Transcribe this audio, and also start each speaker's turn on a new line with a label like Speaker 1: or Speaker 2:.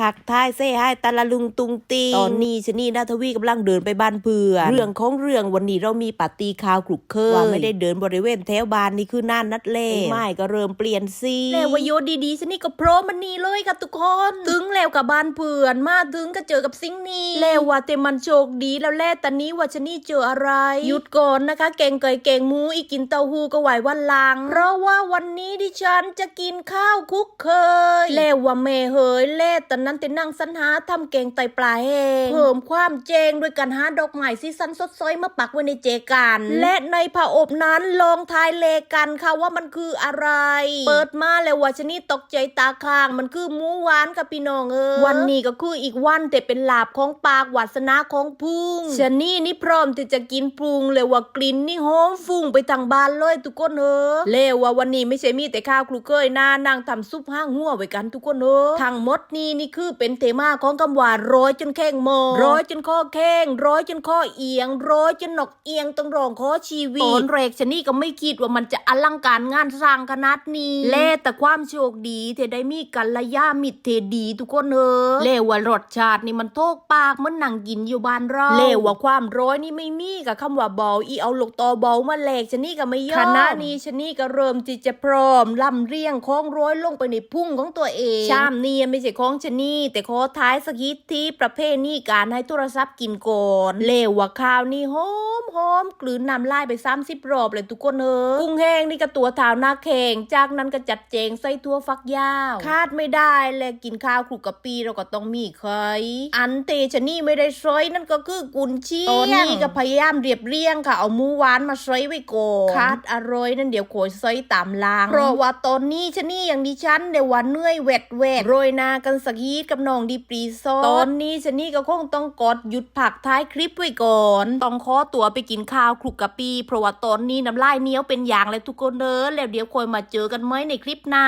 Speaker 1: ทักทายเซ่ให้ตะละลุงตุงตีตอนนี้ชะนี่นาทวีกำลังเดินไปบ้านเพื่อนเรื่องของเรื่องวันนี้เรามีปาร์ตี้ข่าวคลุกเคยว่าไม่ได้เดินบริเวณแถวบ้านนี่คือน่านนัดเล่ไม่ก็เริ่มเปลี่ยนสี
Speaker 2: แล้ววาโยดีๆชนี่ก็พร้อมมันนี่เลยค่ะทุกคน ถึงแล้วกับบ้านเพื่อนมาถึงก็เจอกับสิ่งนี้แล้วว่าแต่มันโชคดีแล้วแล่ตอนนี้ว่าชนี่เจออะไร หยุดก่อนนะคะแกงไก่แกงหมูอีกกินเต้าหู้ก็ไหววันหลัง เพราะว่าวันนี้ดิฉันจะกินข้าวคุกเคยแล้วว่าแม่เฮยแล่ตอนนั้นแต่นั่งสรรหาทำแกงไตปลาแห้งเพิ่มความเจงด้วยการหาดอกไม้ซีซันสดซอยมาปักไว้ในเจกัน และในผ้าอบนั้นลองทายเลกันค่ะว่ามันคืออะไร เปิดมาแล้วว่าชนิดตกใจตาค้างมันคือหมูหวานกับพี่น้องเออวันนี้ก็คืออีกวันแต่เป็นลาบของปากวาสนาของพุงชนี่นี่พร้อมที่จะกินพุงเลยว่ากลิ่นนี่หอมฟุ้งไปทางบ้านเลยทุกคนเออแล้วว่าวันนี้ไม่ใช่มีแต่ข้าวคลุกเคยนานั่งทำซุปห้างหัวไว้กันทุกคนเออทั้งหมดนี่นี่คือเป็นเทมาของคำว่าร้อยจนแข้งโมร้อยจนข้อแข้งร้อยจนข้อเอียง ร้อยจนหนกเอียงต้องรองขอชีวิตตอนแรกชนี่ก็ไม่คิดว่ามันจะอลังการงานสร้างขนาดนี้แล่แต่ความโชคดีเทได้มีกัลยามิตรเทดีทุกคนเออเลวว่ารสชาตินี่มันโทกปากเหมันหนังกินอยู่บ้านเราเลวว่าความร้อยนี่ไม่มีกับคำว่าเบาอีเอาลูกตอเบามาแหลกชนี่ก็ไม่ยอมคณะนี้ชนี่ก็เริ่มที่จะพร้อมลำเรียงคล้องร้อยลงไปในพุ่งของตัวเองชามนี่ไม่ใช่ของชนี่แต่ขอท้ายสกิทที่ประเภทนี้การให้โทรศัพท์กินก่อนเลวว่าข้าวนี่หอมหอมกลืนน้ำลายไป30รอบเลยทุกคนเออกุ้งแห้งนี่ก็ตัวเท้าหน้าแข็งจากนั้นก็จัดเจงใส่ทั่วฟักยาวคาดไม่ได้เลยกินข้าวคลุกกะปีเราก็ต้องมีไข่อันเตชนี่ไม่ได้ซอยนั่นก็คือกุนเชียงตอนนี้ก็พยายามเรียบเรียงค่ะเอาหมูหวานมาซอยไว้ก่อนคาดอร่อยนั่นเดี๋ยวโขยซอยตามลางเพราะว่าตอนนี้ชนี่อย่างดิฉันเดี๋ยววันเหนื่อยเวดเวดโรยหนากันสักีดกับน้องดีปรีโซตอนนี้ชนี่ก็คงต้องกดหยุดผักท้ายคลิปไว้ก่อน ต้องขอตัวไปกินข้าวคลุกกะปีเพราะว่าตอนนี้น้ำลายเหนียวเป็นอย่างเลยทุกคนเด้อแล้วเดี๋ยวคอยมาเจอกันไหมในคลิปหน้า